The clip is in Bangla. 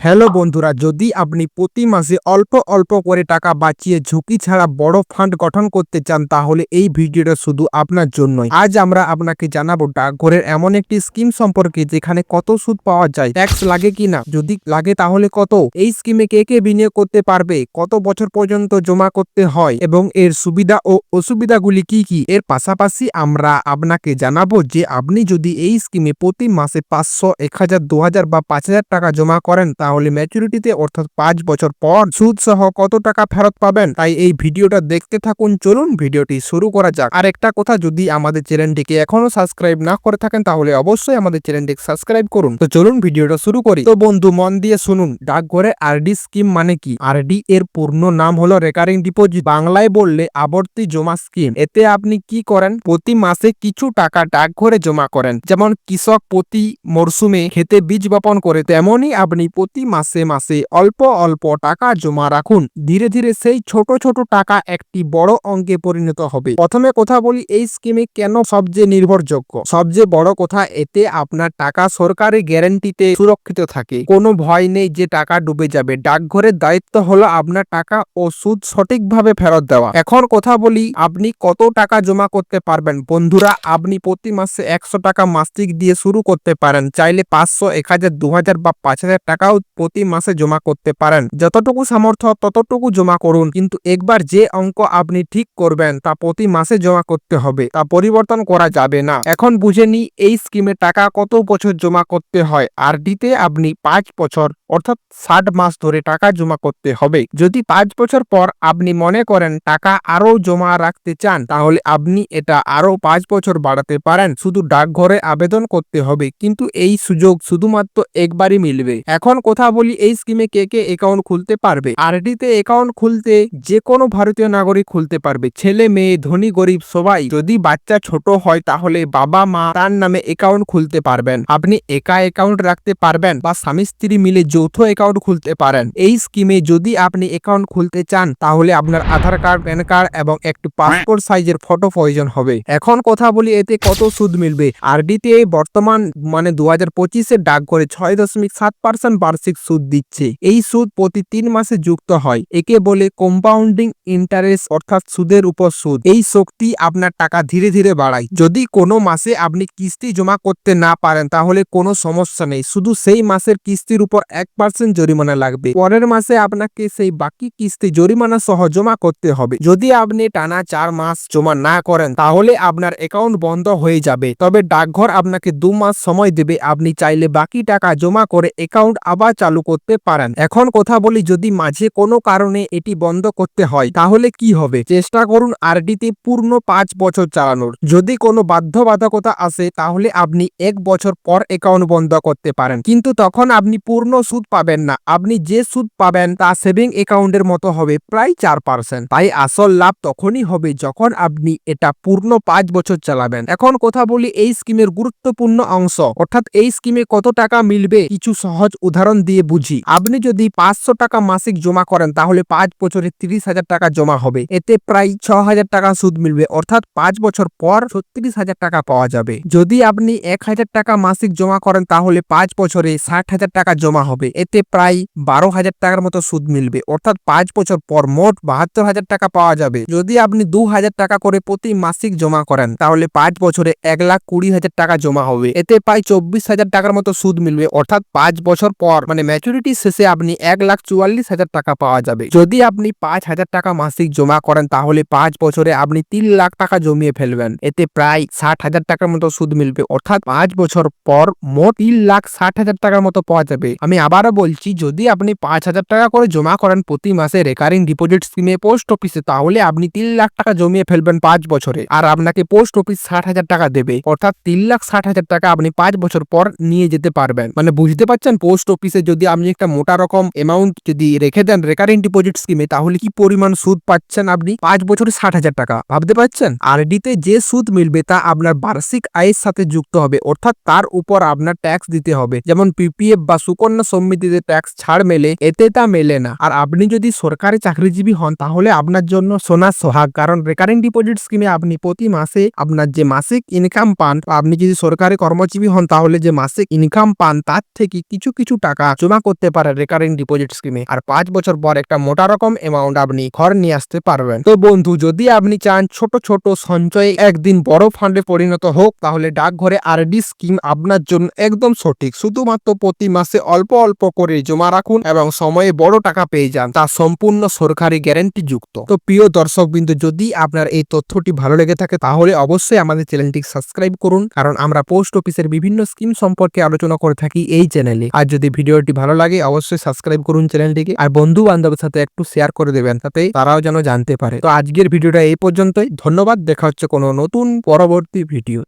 হ্যালো বন্ধুরা, যদি আপনি প্রতি মাসে অল্প অল্প করে টাকা বাঁচিয়ে ঝুঁকি ছাড়া বড় ফান্ড গঠন করতে চান, তাহলে এই ভিডিওটা শুধু আপনার জন্যই। আজ আমরা আপনাকে জানাব ডাকঘরের এমন একটি স্কিম সম্পর্কে, যেখানে কত সুদ পাওয়া যায়, ট্যাক্স লাগে কি না, যদি লাগে তাহলে কত, এই স্কিমে কে কে বিনিয়োগ করতে পারবে, কত বছর পর্যন্ত জমা করতে হয়, এবং এর সুবিধা ও অসুবিধাগুলি কি কি, এর পাশাপাশি আমরা আপনাকে জানাব যে আপনি যদি এই স্কিমে প্রতি মাসে পাঁচশো, এক হাজার, দু হাজার বা পাঁচ হাজার টাকা জমা করেন তাহলে ম্যাচুরিটিতে অর্থাৎ পাঁচ বছর পর সুদ সহ কত টাকা ফেরত পাবেন? তাই এই ভিডিওটা দেখতে থাকুন। চলুন ভিডিওটি শুরু করা যাক। আর একটা কথা, যদি আমাদের চ্যানেলটিকে এখনও সাবস্ক্রাইব না করে থাকেন, তাহলে অবশ্যই আমাদের চ্যানেলটিকে সাবস্ক্রাইব করুন। তো চলুন ভিডিওটা শুরু করি। তো বন্ধু, মন দিয়ে শুনুন, ডাকঘরে আরডি স্কিম মানে কি? আরডি এর পূর্ণ নাম হলো রেকারিং ডিপোজিট বাংলায় বললে আবর্তি জমা স্কিম এতে আপনি কি করেন? প্রতি মাসে কিছু টাকা ডাকঘরে জমা করেন। যেমন কৃষক প্রতি মরশুমে খেতে বীজ বপন করে, তেমনই আপনি প্রতি মাসে মাসে অল্প অল্প টাকা জমা রাখুন। ধীরে ধীরে সেই ছোট ছোট টাকা একটি বড় অঙ্কে পরিণত হবে। প্রথমে কথা বলি এই স্কিমে কেন সবচেয়ে নির্ভরযোগ্য? সবচেয়ে বড় কথা, এতে আপনার টাকা সরকারি গ্যারান্টিতে সুরক্ষিত থাকে। কোনো ভয় নেই যে টাকা ডুবে যাবে। ডাকঘরের দায়িত্ব হলো আপনার টাকা ও সুদ সঠিকভাবে ফেরত দেওয়া। এখন কথা বলি, আপনি কত টাকা জমা করতে পারবেন? বন্ধুরা, আপনি প্রতি মাসে একশো টাকা মাসিক দিয়ে শুরু করতে পারেন। চাইলে পাঁচশো, এক হাজার, দু হাজার বা পাঁচ হাজার টাকাও প্রতি মাসে জমা করতে পারেন। যতটুকু সামর্থ্য, ততটুকু জমা করুন। কিন্তু একবার যে অঙ্ক আপনি ঠিক করবেন, তা প্রতি মাসে জমা করতে হবে। তা পরিবর্তন করা যাবে না। এখন বুঝে নি এই স্কিমে টাকা কত বছর জমা করতে হয়। আর ডিতে আপনি পাঁচ বছর, অর্থাৎ ষাট মাস ধরে টাকা জমা করতে হবে। যদি পাঁচ বছর পর আপনি মনে করেন টাকা আরও জমা রাখতে চান, তাহলে আপনি এটা আরও পাঁচ বছর বাড়াতে পারেন। শুধু ডাকঘরে আবেদন করতে হবে। কিন্তু এই সুযোগ শুধুমাত্র একবারই মিলবে। এখন কথা বলি, এই স্কিমে কে কে অ্যাকাউন্ট খুলতে পারবে? আরডিতে অ্যাকাউন্ট খুলতে যে কোনো ভারতীয় নাগরিক খুলতে পারবে। ছেলে, মেয়ে, ধনী, গরিব, সবাই। যদি বাচ্চা ছোট হয়, তাহলে বাবা, মা তার নামে অ্যাকাউন্ট খুলতে পারবেন। আপনি একা অ্যাকাউন্ট রাখতে পারবেন বা স্বামী, স্ত্রী মিলে যৌথ অ্যাকাউন্ট খুলতে পারেন। এই স্কিমে যদি আপনি অ্যাকাউন্ট খুলতে চান, তাহলে আপনার আধার কার্ড প্যান কার্ড এবং একটি পাসপোর্ট সাইজের ফটো প্রয়োজন হবে। এখন কথা বলি, এতে কত সুদ মিলবে? আরডিতে বর্তমান মানে দু হাজার পঁচিশে ডাক করে ছয় দশমিক সাত পার্সেন্ট বার্ষিক সুদ দিচ্ছে। এই সুদ প্রতি তিন মাসে যুক্ত হয়। একে বলে কম্পাউন্ডিং ইন্টারেস্ট অর্থাৎ সুদের উপর সুদ। এই শক্তি আপনার টাকা ধীরে ধীরে বাড়ায়। যদি কোনো মাসে আপনি কিস্তি জমা করতে না পারেন, তাহলে কোনো সমস্যা নেই। শুধু সেই মাসের কিস্তির উপর এক পার্সেন্ট জরিমানা লাগবে। পরের মাসে আপনাকে সেই বাকি কিস্তি জরিমানা সহ জমা করতে হবে। যদি আপনি টানা চার মাস জমা না করেন, তাহলে আপনার অ্যাকাউন্ট বন্ধ হয়ে যাবে। তবে ডাকঘর আপনাকে দু মাস সময় দেবে। আপনি চাইলে বাকি টাকা জমা করে অ্যাকাউন্ট আবার চালু করতে পারেন। এখন কথা বলি, যদি মাঝে কোনো কারণে এটি বন্ধ করতে হয়, তাহলে কি হবে? চেষ্টা করুন আরডিতে পূর্ণ পাঁচ বছর চালানোর। যদি কোনো বাধ্যবাধকতা আসে, তাহলে আপনি এক বছর পর অ্যাকাউন্ট বন্ধ করতে পারেন। কিন্তু তখন আপনি পূর্ণ সুদ পাবেন না। আপনি যে সুদ পাবেন, তা সেভিং অ্যাকাউন্টের মতো হবে, প্রায় চার পার্সেন্ট। তাই আসল লাভ তখনই হবে যখন আপনি এটা পূর্ণ পাঁচ বছর চালাবেন। এখন কথা বলি, এই স্কিমের গুরুত্বপূর্ণ অংশ। অর্থাৎ এই স্কিমে কত টাকা মিলবে? কিছু সহজ উদাহরণ দিয়ে বুঝি। আপনি যদি পাঁচশো টাকা মাসিক জমা করেন, তাহলে পাঁচ বছরে তিরিশ হাজার টাকা জমা হবে। এতে প্রায় ছ হাজার টাকা সুদ মিলবে। অর্থাৎ পাঁচ বছর পর ছত্রিশ হাজার টাকা পাওয়া যাবে। যদি আপনি এক হাজার টাকা মাসিক জমা করেন, তাহলে পাঁচ বছরে ষাট হাজার টাকা জমা হবে। এতে প্রায় বারো হাজার টাকার মতো সুদ মিলবে। অর্থাৎ পাঁচ বছর পর মোট বাহাত্তর হাজার টাকা পাওয়া যাবে। যদি আপনি দু হাজার টাকা করে প্রতি মাসিক জমা করেন, তাহলে পাঁচ বছরে এক লাখ কুড়ি হাজার টাকা জমা হবে। এতে প্রায় চব্বিশ হাজার টাকার মতো সুদ মিলবে। অর্থাৎ পাঁচ বছর পর মানে ম্যাচুরিটি শেষে আপনি এক লাখ চুয়াল্লিশ হাজার টাকা পাওয়া যাবে। যদি আপনি পাঁচ হাজার টাকা মাসিক জমা করেন, তাহলে পাঁচ বছরে আপনি তিন লাখ টাকা জমিয়ে ফেলবেন। এতে প্রায় ষাট হাজার টাকার মতো সুদ মিলবে। অর্থাৎ পাঁচ বছর পর মোট তিন লাখ ষাট হাজার টাকার মতো পাওয়া যাবে। আমি আবারও বলছি, যদি আপনি পাঁচ হাজার টাকা করে জমা করেন প্রতি মাসে রেকারিং ডিপোজিট স্কিমে পোস্ট অফিসে তাহলে আপনি তিন লাখ টাকা জমিয়ে ফেলবেন পাঁচ বছরে। আর আপনাকে পোস্ট অফিস ষাট হাজার টাকা দেবে। অর্থাৎ তিন লাখ ষাট হাজার টাকা আপনি পাঁচ বছর পর নিয়ে যেতে পারবেন। মানে বুঝতে পারছেন? পোস্ট অফিসে যদি আপনি একটা মোটা রকম অ্যামাউন্ট যদি রেখে দেন রেকারিং ডিপোজিট স্কিমে তাহলে কি পরিমাণ সুদ পাচ্ছেন আপনি? পাঁচ বছরে ষাট হাজার টাকা, ভাবতে পারছেন? আরডিতে যে সুদ মিলবে তা আপনার বার্ষিক আয়ের সাথে যুক্ত হবে, অর্থাৎ তার উপর আপনার ট্যাক্স দিতে হবে। যেমন পিপিএফ বা সুকন্যা সমিতিতে ট্যাক্স ছাড় মেলে, এতে তা মেলে না। আর আপনি যদি সরকারি চাকরিজীবী হন, তাহলে আপনার জন্য সোনার সোহাগ, কারণ রেকারিং ডিপোজিট স্কিমে আপনি প্রতি মাসে আপনার যে মাসিক ইনকাম পান, আপনি যদি সরকারি কর্মজীবী হন, তাহলে যে মাসিক ইনকাম পান, তার থেকে কিছু কিছু টাকা টাকা জমা করতে পারেন রেকারিং ডিপোজিট স্কিমে আর পাঁচ বছর পর একটা মোটা রকম অ্যামাউন্ট আপনি ঘর নিয়ে আসতে পারবেন। তো বন্ধু, যদি আপনি চান ছোট ছোট সঞ্চয়ে একদিন বড় ফান্ডে পরিণত হোক, তাহলে ডাকঘরে আরডি স্কিম আপনার জন্য একদম সঠিক। শুধুমাত্র প্রতি মাসে অল্প অল্প করে জমা রাখুন এবং সময়ে বড় টাকা পেয়ে যান, তা সম্পূর্ণ সরকারি গ্যারেন্টি যুক্ত। তো প্রিয় দর্শক বিন্দু, যদি আপনার এই তথ্যটি ভালো লেগে থাকে, তাহলে অবশ্যই আমাদের চ্যানেলটি সাবস্ক্রাইব করুন, কারণ আমরা পোস্ট অফিসের বিভিন্ন স্কিম সম্পর্কে আলোচনা করে থাকি এই চ্যানেলে আর যদি ভিডিওটি ভালো লাগে অবশ্যই সাবস্ক্রাইব করুন চ্যানেলটিকে। আর বন্ধু বান্ধবের সাথে একটু শেয়ার করে দেবেন, তাতে তারাও যেন জানতে পারে। তো আজকের ভিডিওটা এই পর্যন্তই। ধন্যবাদ। দেখা হচ্ছে কোনো নতুন পরবর্তী ভিডিও